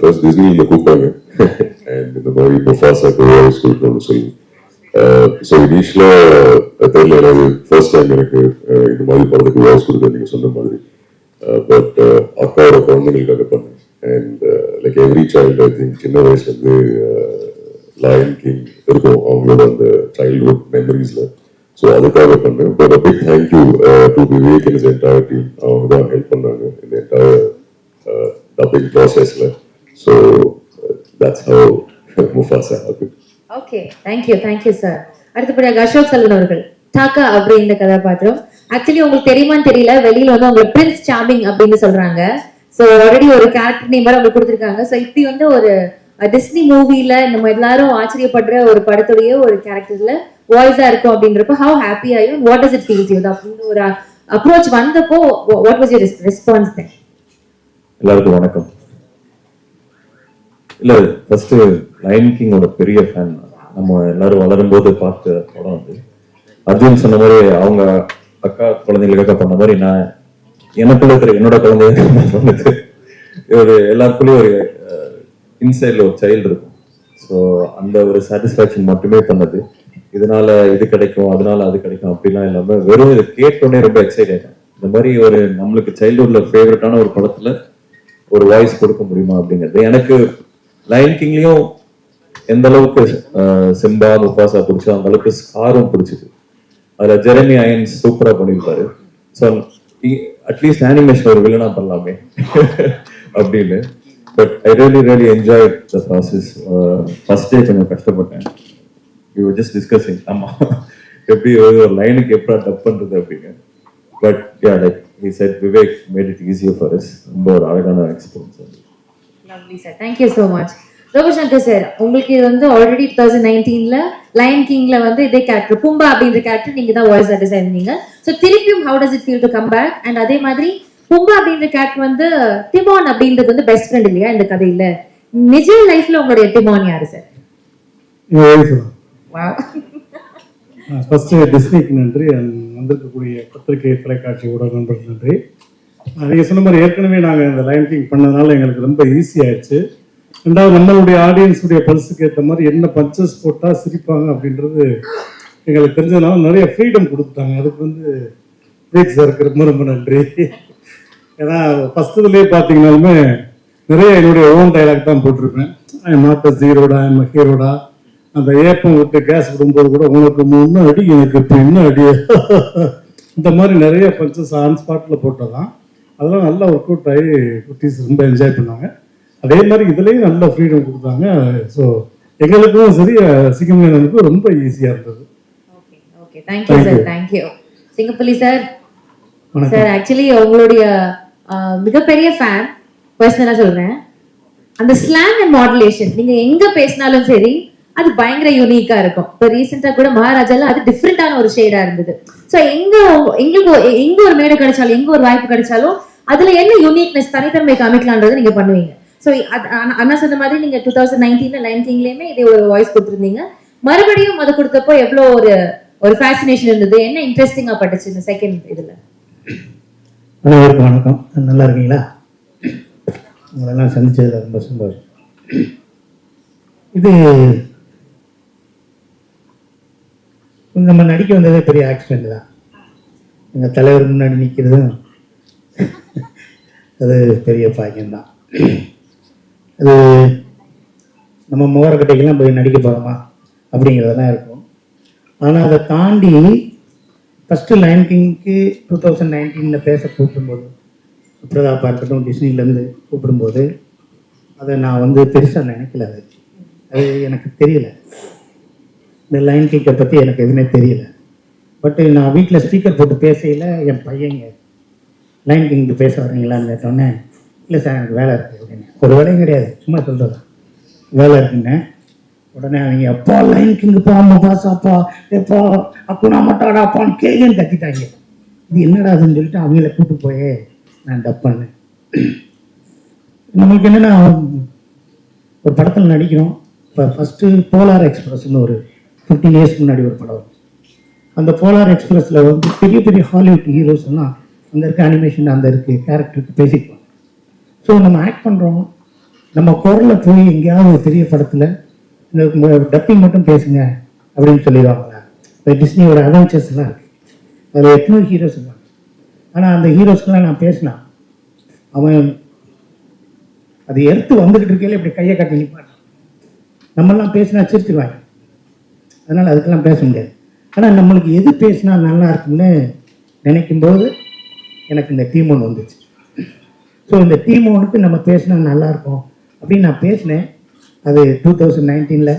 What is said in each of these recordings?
First டிஸ்னியில் கூப்பிட்டாங்க and இந்த மாதிரி முஃபாசாக்கு வாய்ஸ் கொடுக்கணும்னு சொல்லி ஸோ இனிஷியலாக தெரியல எனக்கு ஃபர்ஸ்ட் டைம் எனக்கு uh, இந்த மாதிரி படத்துக்கு வாய்ஸ் கொடுக்க நீங்கள் சொன்ன மாதிரி. பட் அக்காவோட குழந்தைங்களுக்காக பண்ணேன். And like every child I think சின்ன வயசுலேருந்து லயன் கிங் இருக்கும். அவங்களோட அந்த சைல்ட்ஹுட் மெமரிஸில் ஸோ அதுக்காக பண்ணேன். But big thank you to Vivek and entire team அவங்க தான் ஹெல்ப் பண்ணாங்க. இந்த என்டையர் டப்பிங் ப்ராசஸில் so that's how Mufasa okay thank you thank you sir அடுத்தபடியாக அசோக் செல்வன் அவர்கள். டாக்கா அப்படின்ற கதாபாத்திரம். ஆக்சுவலி உங்களுக்கு தெரியுமான்னு தெரியல. வெளியில வந்து உங்களை பிரின்ஸ் சாமிங் அப்படின்னு சொல்றாங்க. ஸோ ஆல்ரெடி ஒரு கேரக்டர் நேம் உங்களுக்கு கொடுத்துருக்காங்க. ஸோ இப்படி வந்து ஒரு டிஸ்னி மூவில நம்ம எல்லாரும் ஆச்சரியப்படுற ஒரு படத்துடைய ஒரு கேரக்டர்ல வாய்ஸா இருக்கும் அப்படின்றப்ப ஹவு ஹாப்பி ஆயும் what does it feels you அப்படின்னு ஒரு அப்ரோச் வந்தப்போ வாட் வாஸ் யூர் ரெஸ்பான்ஸ் எல்லாருக்கும் வணக்கம். இல்ல ஃபர்ஸ்ட் லயன் கிங்கோட பெரிய ஃபேன் நம்ம எல்லாரும் வளரும்போது பார்த்த படம் அது. அர்ஜுன் சொன்ன மாதிரி அவங்க அக்கா குழந்தைங்களுக்காக பண்ண மாதிரி நான் எனக்குள்ள இருக்கிற என்னோட குழந்தைங்க சொன்னது? ஒரு எல்லாருக்குள்ளயும் ஒரு இன்சைட்ல ஒரு சைல்டு இருக்கும். ஸோ அந்த ஒரு சாட்டிஸ்ஃபேக்ஷன் மட்டுமே பண்ணது. இதனால இது கிடைக்கும் அதனால அது கிடைக்கும் அப்படிலாம் இல்லாம வெறும் இதை கேட்டோடனே ரொம்ப எக்ஸைட் ஆயிட்டேன். இந்த மாதிரி ஒரு நம்மளுக்கு சைல்டுஹுட்ல ஃபேவரட்டான ஒரு படத்துல ஒரு வாய்ஸ் கொடுக்க முடியுமா அப்படிங்கிறது எனக்கு லயன் கிங்லயும் எந்த அளவுக்கு சிம்பா முஃபாசா பிடிச்சோ அந்த அளவுக்கு ஸ்காரும் பிடிச்சிது. அதுல ஜெரமி அயன்ஸ் சூப்பரா பண்ணியிருப்பாரு. ஸோ அட்லீஸ்ட் அனிமேஷன் ஒரு வில்லனா பண்ணலாமே அப்படின்னு. But I really really enjoy the process first day கொஞ்சம் கஷ்டப்பட்டேன். யூ ஜஸ்ட் டிஸ்கஸிங் ஆமா. எப்படி ஒரு லைனுக்கு எப்படா டப் பண்றது அப்படின்னு. But ya like he said Vivek made it easier for us ரொம்ப ஒரு அழகான எக்ஸ்பீரியன்ஸ் அது. Lovely sir thank you so much Ravishankar sir உங்களுக்கு இது வந்து ஆல்ரெடி டூ தௌசண்ட் நைன்டீன்ல லயன் கிங்ல வந்து இதே கேரக்டர் பும்பா அப்படின்ற கேரக்டர் நீங்க தான் வாய்ஸ் டிசைன் பண்ணீங்க. ஸோ திருப்பியும் how does it feel to come back and அதே மாதிரி பும்பா அப்படின்ற கேரக்டர் வந்து டிமான் அப்படின்றது வந்து பெஸ்ட் ஃப்ரெண்ட் இல்லையா இந்த கதையில? நிஜ லைஃப்ல உங்களுடைய டிமான் யாரு சார் ஃபர்ஸ்ட் டிஸ்னிக்கு நன்றி வந்திருக்கக்கூடிய பத்திரிகை தொலைக்காட்சி ஊடக நன்றி. நீங்கள் சொன்ன மாதிரி ஏற்கனவே நாங்கள் இந்த லைன் கிங் பண்ணதுனால எங்களுக்கு ரொம்ப ஈஸி ஆயிடுச்சு. ரெண்டாவது நம்மளுடைய ஆடியன்ஸுடைய பல்ஸுக்கு ஏற்ற மாதிரி என்ன பஞ்சஸ் போட்டால் சிரிப்பாங்க அப்படின்றது எங்களுக்கு தெரிஞ்சதுனால நிறைய ஃப்ரீடம் கொடுத்துட்டாங்க. அதுக்கு வந்து பிரேக் சாருக்கு ரொம்ப ரொம்ப நன்றி. ஏன்னா ஃபஸ்ட்டுலேயே பார்த்தீங்கனாலுமே பார்த்தீங்கன்னாலுமே நிறைய என்னுடைய ஓன் டைலாக் தான் போட்டிருப்பேன். ஐ எம் நாட் அ ஜீரோடா ஐ ஹீரோடா அந்த ஏப்பம் விட்டு கேஸ் விடும்போது கூட உனக்கு மூணு அடி எனக்கு இன்னும் அடி. இந்த மாதிரி நிறைய பஞ்சஸ் ஆன் ஸ்பாட்டில் போட்டதான் அதெல்லாம் நல்லா ஒர்க் அவுட் ஆகி குட்டீஸ் ரொம்ப என்ஜாய் பண்ணாங்க. அதே மாதிரி இதுலேயும் நல்ல ஃப்ரீடம் கொடுத்தாங்க. ஸோ எங்களுக்கும் சரி சிங்கமேனனுக்கும் ரொம்ப ஈஸியாக இருந்தது. Okay okay thank you sir thank you Singampuli sir actually உங்களுடைய மிகப்பெரிய ஃபேன் பர்சனலா சொல்றேன். அந்த ஸ்லாங் அண்ட் மாடுலேஷன் நீங்க எங்க பேசினாலும் சரி அது பயங்கர யூனிக்கா இருக்கும். இப்போ ரீசெண்டா கூட மகாராஜால அது டிஃப்ரெண்டான ஒரு ஷேடா இருந்தது. ஸோ எங்க எங்களுக்கு எங்க ஒரு மேடை கிடைச்சாலும் எங்க ஒரு வாய்ப்பு கிடைச்சாலும் அதுல என்ன யூனிக்னஸ் தனித்தன்மை காமிக்கலான்றது நீங்க பண்ணுவீங்க. ஸோ அண்ணா சொன்ன மாதிரி நீங்க டூ தௌசண்ட் நைன்டீன்ல நைன்டீன்லயுமே இதே ஒரு வாய்ஸ் கொடுத்துருந்தீங்க. மறுபடியும் அது கொடுத்தப்போ எவ்வளோ ஒரு ஒரு ஃபேசினேஷன் இருந்தது? என்ன இன்ட்ரெஸ்டிங்கா பட்டுச்சு இந்த செகண்ட் இதுல? அனைவருக்கும் வணக்கம். நல்லா இருக்கீங்களா? உங்களெல்லாம் சந்திச்சதுல ரொம்ப சந்தோஷம். இது நம்ம நடிக்க வந்ததே பெரிய ஆக்சிடென்ட் தான். எங்கள் தலைவர் முன்னாடி நிற்கிறதும் அது பெரிய பாக்கியம்தான். அது நம்ம முகரக்கட்டைக்கெல்லாம் போய் நடிக்க போகிறோமா அப்படிங்கிறதெல்லாம் இருக்கும். ஆனால் அதை தாண்டி ஃபஸ்ட்டு லயன் கிங்க்கு டூ தௌசண்ட் நைன்டீனில் பேச கூப்பிடும்போது பிரதாப்பாக இருக்கட்டும் டிஸ்னிலேருந்து கூப்பிடும்போது அதை நான் வந்து பெருசாக நினைக்கல அது. அது எனக்கு தெரியல. இந்த லைன் கிங்கை பற்றி எனக்கு எதுவுமே தெரியல. பட்டு நான் வீட்டில் ஸ்பீக்கர் போட்டு பேசையில் என் பையங்க லைன் கிங்க்கு பேச வரீங்களான்னு கேட்டோன்னே இல்லை சார் எனக்கு வேலை இருக்குது அப்படின்னு. ஒரு வேலையும் கிடையாது. சும்மா சொல்கிறது வேலை இருக்குன்னு. உடனே அவங்க அப்பா லைன் கிங்குப்பா முகாசாப்பா எப்பா அக்குனா மட்டாடாப்பான்னு கேன்னு கத்திட்டாங்க. இது என்னடா அதுன்னு சொல்லிட்டு அவங்கள கூட்டு போயே நான் டப் பண்ணேன். நம்மளுக்கு என்னென்னா ஒரு படத்தில் நடிக்கிறோம். இப்போ ஃபஸ்ட்டு போலார் எக்ஸ்பிரஸ்னு ஒரு ஃபிஃப்டீன் இயர்ஸ் முன்னாடி ஒரு படம் அந்த போலார் எக்ஸ்பிரஸில் வந்து பெரிய பெரிய ஹாலிவுட் ஹீரோஸ் எல்லாம் அங்கே இருக்க அனிமேஷன் அந்த இருக்கு கேரக்டருக்கு பேசிக்குவோம் ஸோ நம்ம ஆக்ட் பண்ணுறோம் நம்ம குரல்ல போய் எங்கேயாவது ஒரு பெரிய படத்துல இந்த டப்பிங் மட்டும் பேசுங்க அப்படின்னு சொல்லிடுவாங்களா இப்போ டிஸ்னியோட அட்வென்ச்சர்ஸ் எல்லாம் இருக்கு. அதில் எத்தனையோ ஹீரோஸ் இருப்பாங்க ஆனால் அந்த ஹீரோஸ்க்கெல்லாம் நான் பேசினான் அவன் அது எடுத்து வந்துகிட்டு இருக்கையில இப்படி கையை கட்டி நிற்பான் நம்மெல்லாம் பேசினா சிரிச்சிருவாங்க. அதனால் அதுக்கெல்லாம் பேச முடியாது. ஆனால் நம்மளுக்கு எது பேசினா நல்லா இருக்கும்னு நினைக்கும்போது எனக்கு இந்த டீம் வந்துச்சு. ஸோ இந்த தீமோனுக்கு நம்ம பேசினா நல்லா இருக்கும் அப்படின்னு நான் பேசினேன். அது டூ தௌசண்ட் நைன்டீனில்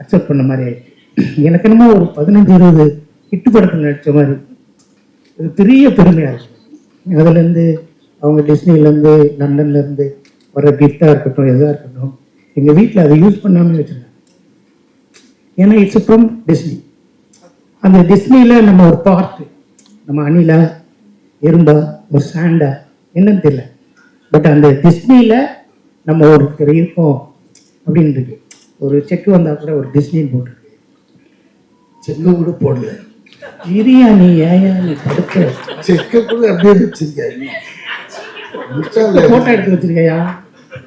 அக்செப்ட் பண்ண மாதிரி ஆயிடுச்சு. எனக்கு என்னமோ ஒரு பதினஞ்சு இருபது ஹிட்டு படத்தில் நடித்த மாதிரி இது பெரிய பெருமையாக இருக்கும் அதுலேருந்து அவங்க டிஸ்னிலேருந்து லண்டன்லேருந்து வர கிஃப்டாக இருக்கட்டும் எதாக இருக்கட்டும் எங்கள் வீட்டில் அதை யூஸ் பண்ணாமல் வச்சுருந்தாங்க ஏன்னா இட்ஸ் ஃப்ரம் டிஸ்னி அந்த டிஸ்னியில் நம்ம ஒரு பார்ட் நம்ம அணிலா எறும்பா ஒரு சாண்டா என்னன்னு தெரியல. பட் அந்த டிஸ்னியில் நம்ம ஒரு இருக்கோம் அப்படின்னு இருக்கு ஒரு செக் வந்தால் கூட ஒரு டிஸ்னின்னு போட்டிருக்கு செக்க கூட போடல. இரியா நீ ஏயா நீ படுத்த செக்க கூட அப்படியே வச்சிருக்காங்க போட்டோ எடுத்து வச்சிருக்கையா?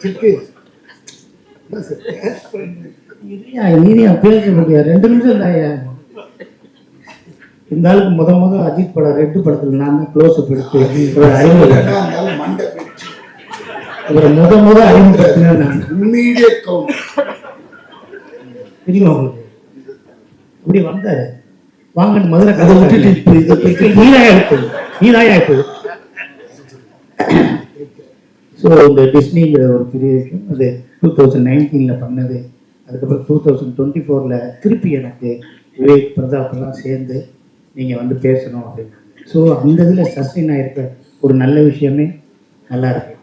செக்கு இரியா நீரியா பேச முடியாது ரெண்டு நிமிஷம் தாயா இந்த ஆளுக்கு முத முத அஜித் படம் ரெட்டு படத்துல நான் தான் க்ளோஸ் அப் எடுத்து இவரை அறிமுகம் இவரை முத முத அறிமுகப்படுத்தினது நான். தெரியுமா உங்களுக்கு? இப்படி வந்தாரு. வாங்கன்னு மதுரை கதை விட்டுட்டு நீதாயா எடுத்தது? நீதாயா எடுத்தது? ஸோ இந்த டிஸ்னிங்கிற ஒரு பெரிய விஷயம் அது டூ தௌசண்ட் நைன்டீனில் பண்ணது. அதுக்கப்புறம் டூ தௌசண்ட் டுவெண்ட்டி ஃபோரில் திருப்பி எனக்கு விவேக் பிரதாப் எல்லாம் சேர்ந்து நீங்கள் வந்து பேசணும் அப்படின்னு. ஸோ அந்த இதில் சஸ்டைன் ஆகிருக்க ஒரு நல்ல விஷயமே நல்லா இருக்கு.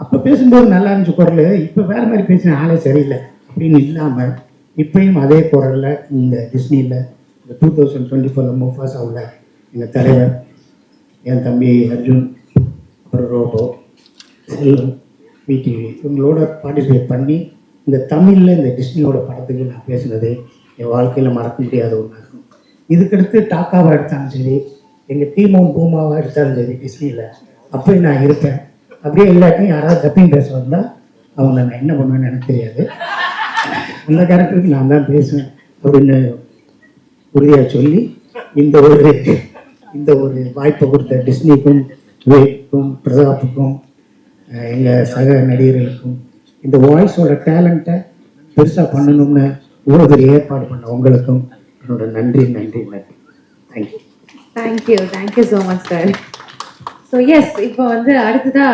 அப்போ பேசும்போது நல்லா இருந்துச்சு குரல். இப்போ வேறு மாதிரி பேசின ஆளே சரியில்லை. அப்படின்னு இல்லாமல் இப்பயும் அதே குரலில் இந்த டிஸ்னியில் இந்த டூ தௌசண்ட் டுவெண்ட்டி ஃபோரில் முஃபாசாவில் எங்கள் தலைவர் என் தம்பி அர்ஜுன் அப்புறம் ரோபோ செல்வம் விடிவி இவங்களோட பார்ட்டிசிபேட் பண்ணி இந்த தமிழில் இந்த டிஸ்னியோட படத்துக்கு நான் பேசுனது என் வாழ்க்கையில் மறக்க முடியாத ஒன்றாக இருக்கும். இதுக்கடுத்து டாக்காவாக எடுத்தாலும் சரி எங்கள் டீமும் பூமாவாக எடுத்தாலும் சரி டிஸ்னியில் அப்பயும் நான் இருப்பேன். அப்படியே எல்லாத்தையும் யாராவது டப்பிங் பேச வந்தால் அவங்க நான் என்ன பண்ணுவேன்னு எனக்கு தெரியாது. அந்த கேரக்டருக்கு நான் தான் பேசுவேன் அப்படின்னு உறுதியாக சொல்லி இந்த ஒரு இந்த ஒரு வாய்ப்பை கொடுத்த டிஸ்னிக்கும் விவேக்கும் பிரதாப்புக்கும் எங்கள் சக நடிகர்களுக்கும் இந்த வாய்ஸோட டேலண்ட்டை பெருசாக பண்ணணும்னு இவ்வளோ ஏற்பாடு பண்ண உங்களுக்கும் என்னோட நன்றி நன்றி நன்றி. Thank you thank you thank you so much sir so yes இப்போ வந்து அடுத்ததா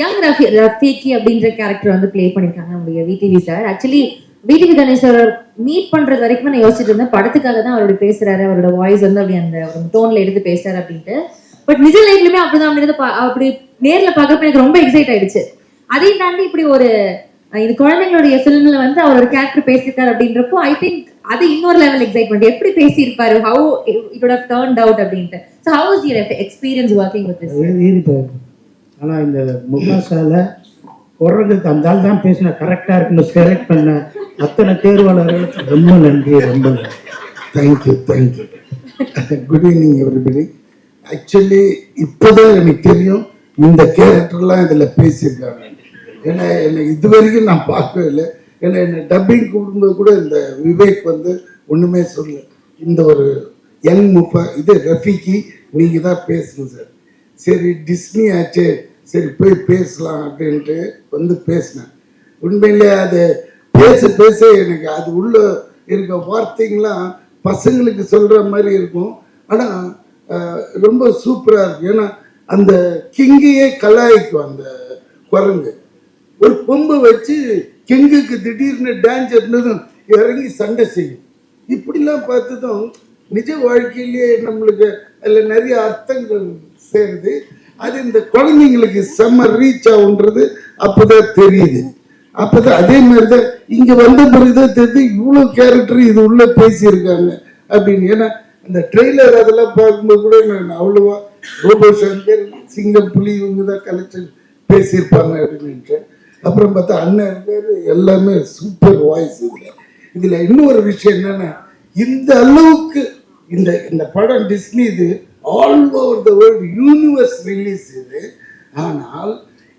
யங் ரஃபி ரஃபீக்கி அப்படின்ற கேரக்டர் வந்து ப்ளே பண்ணியிருக்காங்க நம்முடைய VTV sir actually VTV Ganesh sir meet பண்றது வரைக்கும் நான் யோசிச்சுட்டு இருந்தேன். படத்துக்காக தான் அவரோட பேசுறாரு அவரோட வாய்ஸ் வந்து அப்படி அந்த டோன்ல எடுத்து பேசுறாரு அப்படின்ட்டு. பட் நிஜ லைஃப்லயுமே அப்படிதான் அப்படிங்கிறது பா- அப்படி நேர்ல பார்க்கறப்ப எனக்கு ரொம்ப எக்ஸைட் ஆயிடுச்சு. அதையும் தாண்டி இப்படி ஒரு இது குழந்தைங்களுடைய ஃபிலிம்ல வந்து அவர் ஒரு கேரக்டர் பேசியிருக்காரு அப்படின்றப்போ ஐ திங்க் அது இன்னொரு லெவல் எக்ஸைட்மெண்ட் எப்படி பேசியிருப்பாரு? ஹவு இட் would அவுட் அப்படின்ட்டு. So how is your experience working with this ஆனால் இந்த முகாசால குரங்கு அந்த ஆள் தான் பேசின கரெக்டாக இருக்குன்னு செலக்ட் பண்ண அத்தனை தேர்வாளர்களுக்கு ரொம்ப நன்றி ரொம்ப நன்றி. Thank you thank you good evening everybody actually இப்போதான் எனக்கு தெரியும் இந்த கேரக்டர்லாம் இதில் பேசியிருக்காங்க. ஏன்னா என்னை இது வரைக்கும் நான் பார்க்கவே இல்லை. ஏன்னா என்னை டப்பிங் கூப்பிடும்போது கூட இந்த விவேக் வந்து ஒன்றுமே சொல்லல. இந்த ஒரு யங் முப்பா இது ரஃபிக்கு நீங்கள் தான் பேசணும் சார். சரி டிஸ்னி ஆச்சு. சரி போய் பேசலாம் அப்படின்ட்டு வந்து பேசினேன். உண்மையிலே அது பேச பேச எனக்கு அது உள்ள இருக்க வார்த்தைங்களாம் பசங்களுக்கு சொல்கிற மாதிரி இருக்கும். ஆனால் ரொம்ப சூப்பராக இருக்கும் ஏன்னா அந்த கிங்கையே கலாய்க்கும் அந்த குரங்கு. ஒரு பொம்பை வச்சு கிங்குக்கு திடீர்னு டேஞ்சர்னதும் இறங்கி சண்டை செய்யும். இப்படிலாம் பார்த்ததும் நிஜ வாழ்க்கையிலேயே நம்மளுக்கு அதில் நிறைய அர்த்தங்கள் சேருது. அது இந்த குழந்தைங்களுக்கு செம்ம ரீச் ஆகுன்றது அப்போதான் தெரியுது. அப்போதான் அதே மாதிரி தான் இங்கே வந்த பிறகுதான் தெரியுது இவ்வளோ கேரக்டர் இது உள்ளே பேசியிருக்காங்க அப்படின்னு. ஏன்னா அந்த ட்ரெய்லர் அதெல்லாம் பார்க்கும்போது கூட நான் அவ்வளோவா ரோபோ சங்கர் சிங்கம் புலி இவங்க தான் கலெக்ஷன் பேசியிருப்பாங்க அப்படின்னு அப்புறம் பார்த்தா அண்ணன் பேர் எல்லாமே சூப்பர் வாய்ஸ் இதுல. இதுல இன்னொரு விஷயம் என்னன்னா இந்த அளவுக்கு இந்த இந்த படம் டிஸ்னி இது all over the world universe release இது. ஆனால்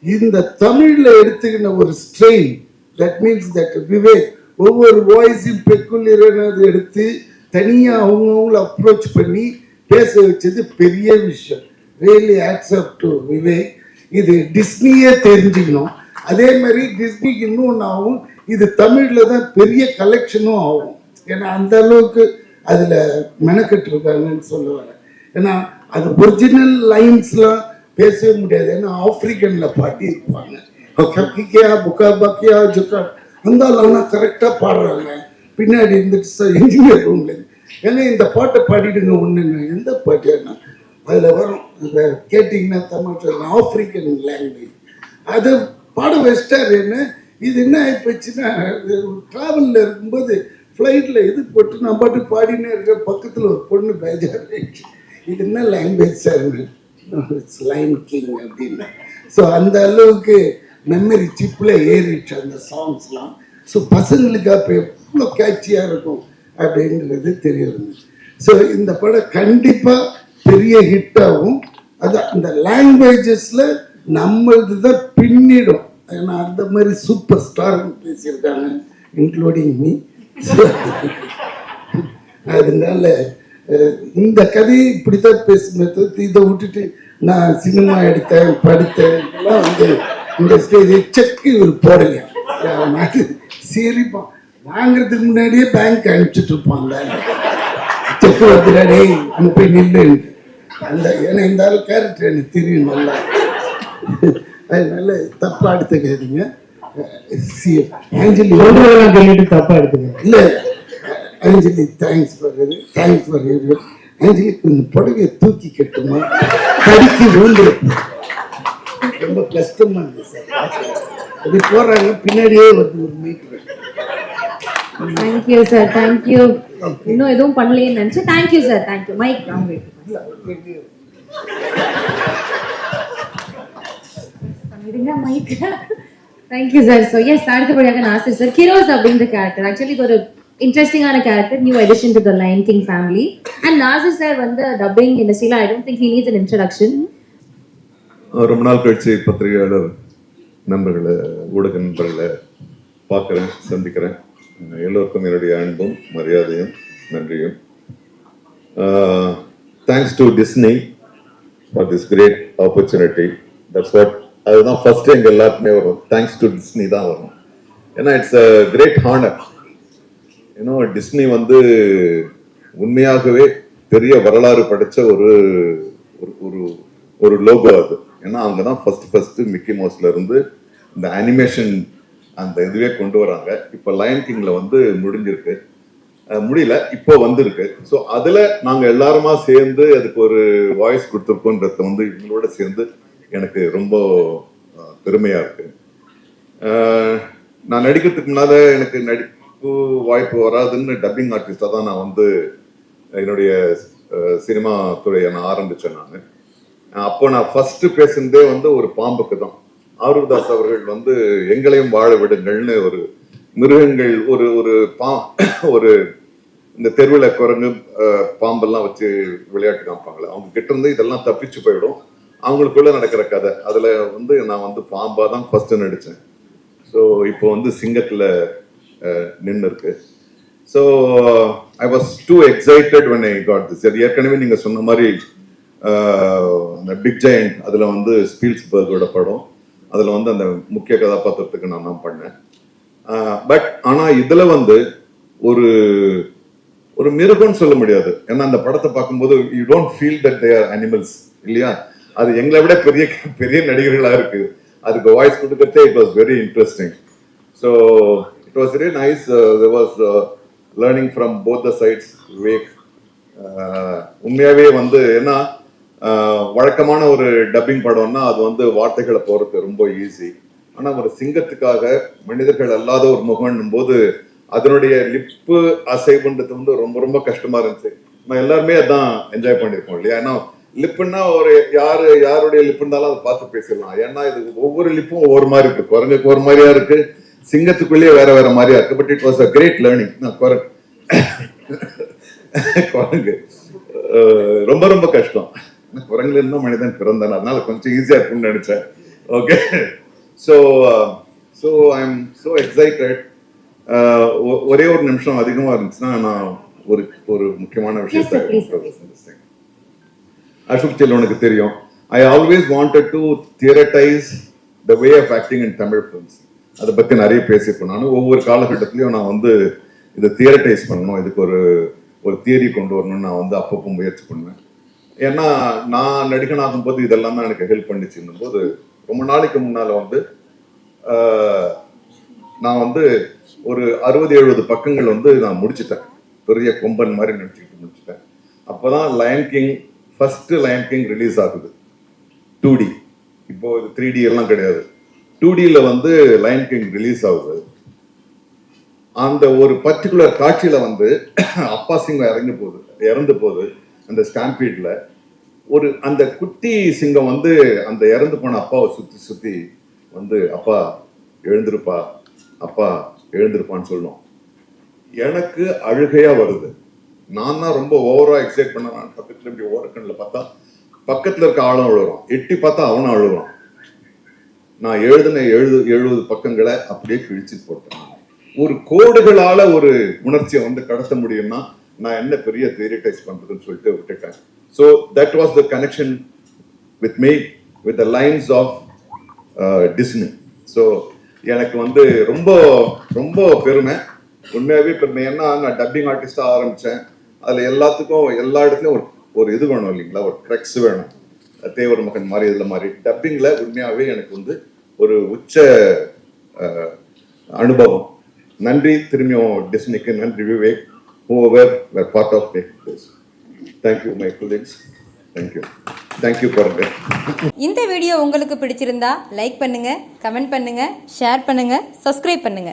இந்த தமிழ்ல எடுத்துக்கின ஒரு strain that means that Vivek ஒவ்வொரு வாய்ஸும் பெக்குலரானது எடுத்து தனியாக அவங்கவுங்கள அப்ரோச் பண்ணி பேச வச்சது பெரிய விஷயம். ரியலி ஆக்செப்ட் டு விவேக் இது டிஸ்னியே தெரிஞ்சுக்கணும். அதே மாதிரி டிஸ்னிக்கு இன்னொன்று ஆகும். இது தமிழில் தான் பெரிய கலெக்ஷனும் ஆகும். ஏன்னா அந்த அளவுக்கு அதில் மெனக்கெட்டு இருக்காங்கன்னு சொல்ல வரேன் ஏன்னா அது ஒரிஜினல் லைன்ஸ்லாம் பேசவே முடியாது. ஏன்னா ஆப்பிரிக்கனில் பாட்டி இருப்பாங்க கக்கிக்கியா புக்கா பக்கியா ஜுக்கா அந்த ஆளெல்லாம் கரெக்டாக பாடுறாங்க. பின்னாடி இருந்துட்டு சார் இன்ஜினியர் ரூம்ல ஏன்னா இந்த பாட்டை பாடிடுங்க ஒன்றுங்க எந்த பாட்டுன்னா அதில் வரும். இந்த கேட்டிங்கன்னா தமிழ் ஆப்பிரிக்கன் லாங்குவேஜ் அது படம் வச்சிட்டாரு என்ன? இது என்ன ஆகிப்போச்சுன்னா ட்ராவலில் இருக்கும்போது ஃப்ளைட்டில் இது போட்டு நான் பாட்டு பாடினே இருக்க பக்கத்தில் ஒரு பொண்ணு பேஜார் இது என்ன language sir it's lion king அப்படின்னு. ஸோ அந்த அளவுக்கு மெமரி சிப்பில் ஏறிடுச்சு அந்த சாங்ஸ்லாம் ஸோ பசங்களுக்கு அப்போ எவ்வளோ கேட்சியாக இருக்கும் அப்படின்றது தெரியுது ஸோ இந்த படம் கண்டிப்பாக பெரிய ஹிட்டாகவும் அது அந்த லாங்குவேஜஸில் நம்மளது தான் பின்னிடும். ஏன்னா அந்த மாதிரி சூப்பர் ஸ்டார்னு பேசியிருக்காங்க இன்க்ளூடிங் மீ அதனால இந்த கதையை இப்படித்தான் பேசும்போது இதை விட்டுட்டு நான் சினிமா எடுத்தேன் படித்தேன் இதெல்லாம் வந்து இந்த ஸ்டேஜ் செக் இவர் போடுங்க சரிப்பா சிரிப்பான் வாங்குறதுக்கு முன்னாடியே பேங்க் அனுப்பிச்சிட்டு இருப்பான் செக் வந்துடாடே அனுப்பி நின்று அந்த ஏன்னா இந்த ஆள் கேரக்டர் எனக்கு தெரியும் நல்லா. அதனால தப்பா எடுத்துக்காதீங்க. சொல்லிட்டு தப்பா எடுத்துக்கோங்க இல்ல Anjali thanks for thanks for கொஞ்சம் புடவையை தூக்கி கட்டுமா? ரொம்ப கஷ்டமா இருக்கு சார். அப்படி போறாங்க பின்னாடியே வருது ஒரு மீட்டர் தேங்க்யூ சார் தேங்க்யூ இன்னும் எதுவும் பண்ணலையேன்னு நினைச்சேன் thank you sir thank you mike இருங்க mike thank you sir so yes அடுத்தபடியாக நாசிர் சார் கிரோஸ் அப்படின்ற கேரக்டர் ஆக்சுவலி இது ஒரு இன்ட்ரெஸ்டிங்கான character new edition to the lion king family and Nassar sir வந்து டப்பிங் இண்டஸ்ட்ரியில் I don't think he needs an introduction ரொம்ப நாள் கழிச்சு பத்திரிகையாளர் நண்பர்களை ஊடக நண்பர்களை பார்க்குறேன் சந்திக்கிறேன். எல்லோருக்கும் என்னுடைய அன்பும் மரியாதையும் நன்றியும். Thanks to Disney for this great opportunity that's what அதுதான் ஃபர்ஸ்ட் எங்க எல்லாருக்குமே வரும். தேங்க்ஸ் டு டிஸ்னி தான் வரும். ஏன்னா இட்ஸ் அ கிரேட் ஹானர் ஏன்னா டிஸ்னி வந்து உண்மையாகவே பெரிய வரலாறு படைச்ச ஒரு ஒரு- ஒரு ஒரு லோகோ அது. ஏன்னா அவங்க தான் ஃபர்ஸ்ட் ஃபர்ஸ்ட் மிக்கி மவுஸ்ல இருந்து இந்த அனிமேஷன் அந்த இதுவே கொண்டு வராங்க. இப்போ லயன் கிங்ல வந்து முடிஞ்சிருக்கு. முடியல இப்போ வந்திருக்கு. ஸோ அதில் நாங்கள் எல்லாருமா சேர்ந்து அதுக்கு ஒரு வாய்ஸ் கொடுத்துருக்கோன்றத வந்து இவங்களோட சேர்ந்து எனக்கு ரொம்ப பெருமையாக பெருமையா இருக்கு. நான் நடிக்கிறதுக்கு முன்னால எனக்கு நடிப்பு வாய்ப்பு வராதுன்னு டப்பிங் ஆர்டிஸ்டா தான் நான் வந்து என்னுடைய சினிமா துறையை நான் ஆரம்பிச்சேன் நான். அப்போ நான் ஃபர்ஸ்ட் பேசுனதே வந்து ஒரு பாம்புக்கு தான். ஆரூர்தாஸ் அவர்கள் வந்து எங்களையும் வாழ விடுங்கள்னு ஒரு மிருகங்கள் ஒரு ஒரு பா ஒரு இந்த தெருவில் குரங்கு பாம்பெல்லாம் வச்சு விளையாட்டு காமிப்பாங்களே அவங்க கிட்ட இருந்து இதெல்லாம் தப்பிச்சு போயிடும். அவங்களுக்குள்ள நடக்கிற கதை. அதுல வந்து நான் வந்து பாம்பா தான் ஃபர்ஸ்ட் நடித்தேன் ஸோ இப்போ வந்து சிங்கத்துல நின்று இருக்கு so I was too excited when I got this அது ஏற்கனவே நீங்க சொன்ன மாதிரி அந்த பிக் ஜெயண்ட் அதுல வந்து ஸ்பீல்ஸ்பர்கோட படம். அதுல வந்து அந்த முக்கிய கதாபாத்திரத்துக்கு நான் தான் பண்ணேன். பட் ஆனா இதுல வந்து ஒரு ஒரு மிருகம்னு சொல்ல முடியாது. ஏன்னா அந்த படத்தை பார்க்கும்போது you don't feel that they are animals இல்லையா? அது எங்களை விட பெரிய பெரிய நடிகர்களா இருக்கு. அதுக்கு வாய்ஸ் கொடுக்கறதே it was very interesting so it was very nice was learning from both the sides Vivek உண்மையாகவே வந்து ஏன்னா uh, வழக்கமான ஒரு டப்பிங் படம்னா அது வந்து வார்த்தைகளை போகிறது ரொம்ப ஈஸி ஆனால் ஒரு சிங்கத்துக்காக மனிதர்கள் அல்லாத ஒரு முகன்னும் போது அதனுடைய லிப்பு அசைவுன்றது வந்து ரொம்ப ரொம்ப கஷ்டமாக இருந்துச்சு. நம்ம எல்லாருமே அதான் என்ஜாய் பண்ணியிருக்கோம் இல்லையா? ஏன்னா லிப்புன்னா ஒரு யாரு யாருடைய லிப் இருந்தாலும் அதை பார்த்து பேசிடலாம். ஏன்னா இது ஒவ்வொரு லிப்பும் ஒவ்வொரு மாதிரி இருக்கு. குரங்குக்கு ஒரு மாதிரியா இருக்கு சிங்கத்துக்குள்ளேயே வேற வேற மாதிரியா இருக்கு. But it was a great learning குரங்கு. குரங்கு. ரொம்ப ரொம்ப கஷ்டம். குரங்குல இருந்தா மனிதன் பிறந்தான். அதனால கொஞ்சம் ஈஸியா இருக்கும்னு நினைச்சேன். Okay so so I am so excited ஒரே ஒரு நிமிஷம் அதிகமாக இருந்துச்சுன்னா நான் ஒரு ஒரு முக்கியமான விஷயத்தை அசோக் செல்வனுக்கு தெரியும். I always wanted to theorize the way of acting in Tamil films அதை பற்றி நிறைய பேசியிருப்பேன். நான் ஒவ்வொரு காலகட்டத்திலையும் நான் வந்து இதை தியரட்டைஸ் பண்ணணும். இதுக்கு ஒரு ஒரு தியரி கொண்டு வரணும்னு நான் வந்து அப்பப்போ முயற்சி பண்ணுவேன். ஏன்னா நான் நடிகனாகும் போது இதெல்லாம் தான் எனக்கு ஹெல்ப் பண்ணிச்சுன்னும் போது ரொம்ப நாளைக்கு முன்னால் வந்து நான் வந்து ஒரு அறுபது எழுபது பக்கங்கள் வந்து நான் முடிச்சிட்டேன். பெரிய கொம்பன் மாதிரி நினச்சிக்கிட்டு முடிச்சிட்டேன். அப்போதான் lion king first lion king release ஆகுது. டூ டி இப்போ இது த்ரீ டி எல்லாம் கிடையாது. டூ டியில் வந்து லயன் கிங் ரிலீஸ் ஆகுது. அந்த ஒரு பர்டிகுலர் காட்சியில் வந்து அப்பா சிங்கம் இறங்கி போகுது. இறந்து போகுது. அந்த ஸ்டாம்பீட்ல ஒரு அந்த குட்டி சிங்கம் வந்து அந்த இறந்து போன அப்பாவை சுற்றி சுற்றி வந்து அப்பா எழுந்திருப்பா. அப்பா எழுந்திருப்பான்னு சொல்லணும் எனக்கு அழுகையாக வருது. நான் தான் ரொம்ப ஓவரா எக்ஸைட் பண்ண நான் பக்கத்துல இப்படி ஓரக்கண்ணில் பார்த்தா பக்கத்துல இருக்க ஆளும் அழுகுறான். எட்டி பார்த்தா அவனும் அழுகுறான். நான் எழுதின எழுது எழுபது பக்கங்களை அப்படியே கிழிச்சு போட்டேன். ஒரு கோடுகளால ஒரு உணர்ச்சியை வந்து கடத்த முடியும்னா நான் என்ன பெரிய தியரிட்டைஸ் பண்றதுன்னு சொல்லிட்டு விட்டுட்டேன். So that was the connection with me with the lions of Disney so எனக்கு வந்து ரொம்ப ரொம்ப பெருமை. உண்மையாகவே பெருமை ஏன்னா நான் டப்பிங் ஆர்டிஸ்டாக ஆரம்பித்தேன் அதில் எல்லாத்துக்கும் எல்லா இடத்துலையும் ஒரு ஒரு இது வேணும் இல்லைங்களா? ஒரு க்ரெக்ஸ் வேணும். தேவர் மகன் மாதிரி இதில் மாதிரி டப்பிங்கில் உண்மையாகவே எனக்கு வந்து ஒரு உச்ச அனுபவம். நன்றி திரும்பியும் டிஸ்னிக்கு நன்றி Vivek. Whoever were part of this thank you my colleagues thank you thank you for இந்த வீடியோ உங்களுக்கு பிடிச்சிருந்தா லைக் பண்ணுங்க கமெண்ட் பண்ணுங்க ஷேர் பண்ணுங்க சப்ஸ்கிரைப் பண்ணுங்க.